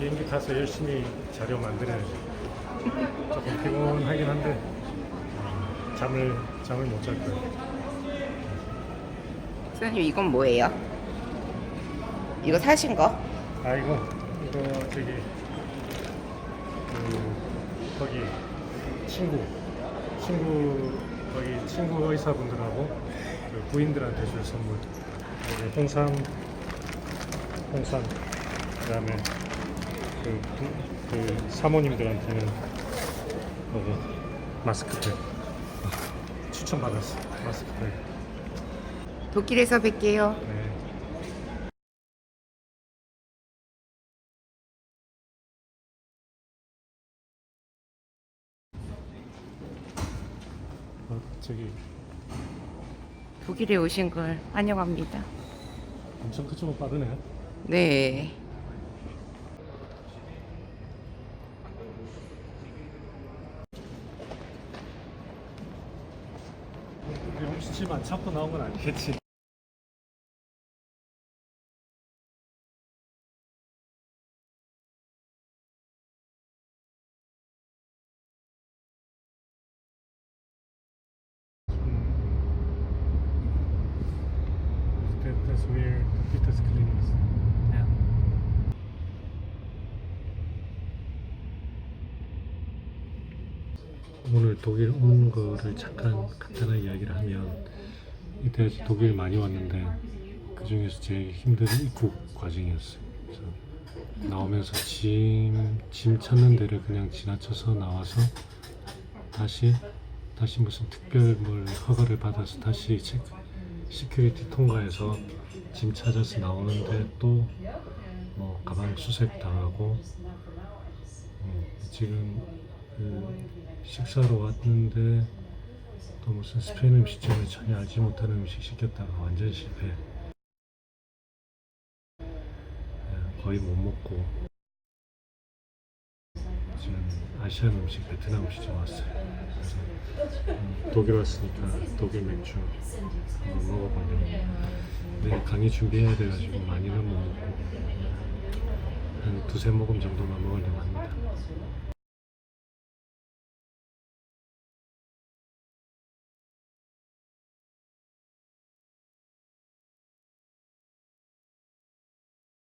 비행기 타서 열심히 자료 만들어야지. 조금 피곤하긴 한데 어, 잠을 잠을 못 잘 거예요. 선생님 이건 뭐예요? 이거 사신 거? 아이고 이거 저기 그 거기 친구 친구 거기 친구 의사분들하고 그 부인들한테 줄 선물 여기 홍삼 홍삼 그다음에 그, 부- 그 사모님들한테는 여기 마스크팩 추천 받았어 마스크팩 독일에서 뵐게요. 네. 어, 저기 독일에 오신 걸 환영합니다. 엄청 크지만 빠르네. 네. 우리 혹시 집안 찾고 나온 건 아니겠지? That, that's where Peter's clinic is. 오늘 독일 온 거를 잠깐 간단하게 이야기를 하면 이때까지 독일 많이 왔는데 그 중에서 제일 힘든 입국 과정이었어요. 그래서 나오면서 짐, 짐 찾는 데를 그냥 지나쳐서 나와서 다시 다시 무슨 특별 뭘 허가를 받아서 다시 체크 시큐리티 통과해서 짐 찾아서 나오는데 또 뭐 가방 수색 당하고 음, 지금 그 식사로 왔는데 또 무슨 스페인 음식점에 전혀 알지 못하는 음식 시켰다가 완전 실패. 예, 거의 못 먹고 지금 아시안 음식, 베트남 음식점 왔어요. 그래서 음, 독일 왔으니까 독일 맥주 한번 먹어보려고. 내일 강의 준비해야 돼가지고 많이는 못 먹고 한 두세 모금 정도만 먹으려고 합니다.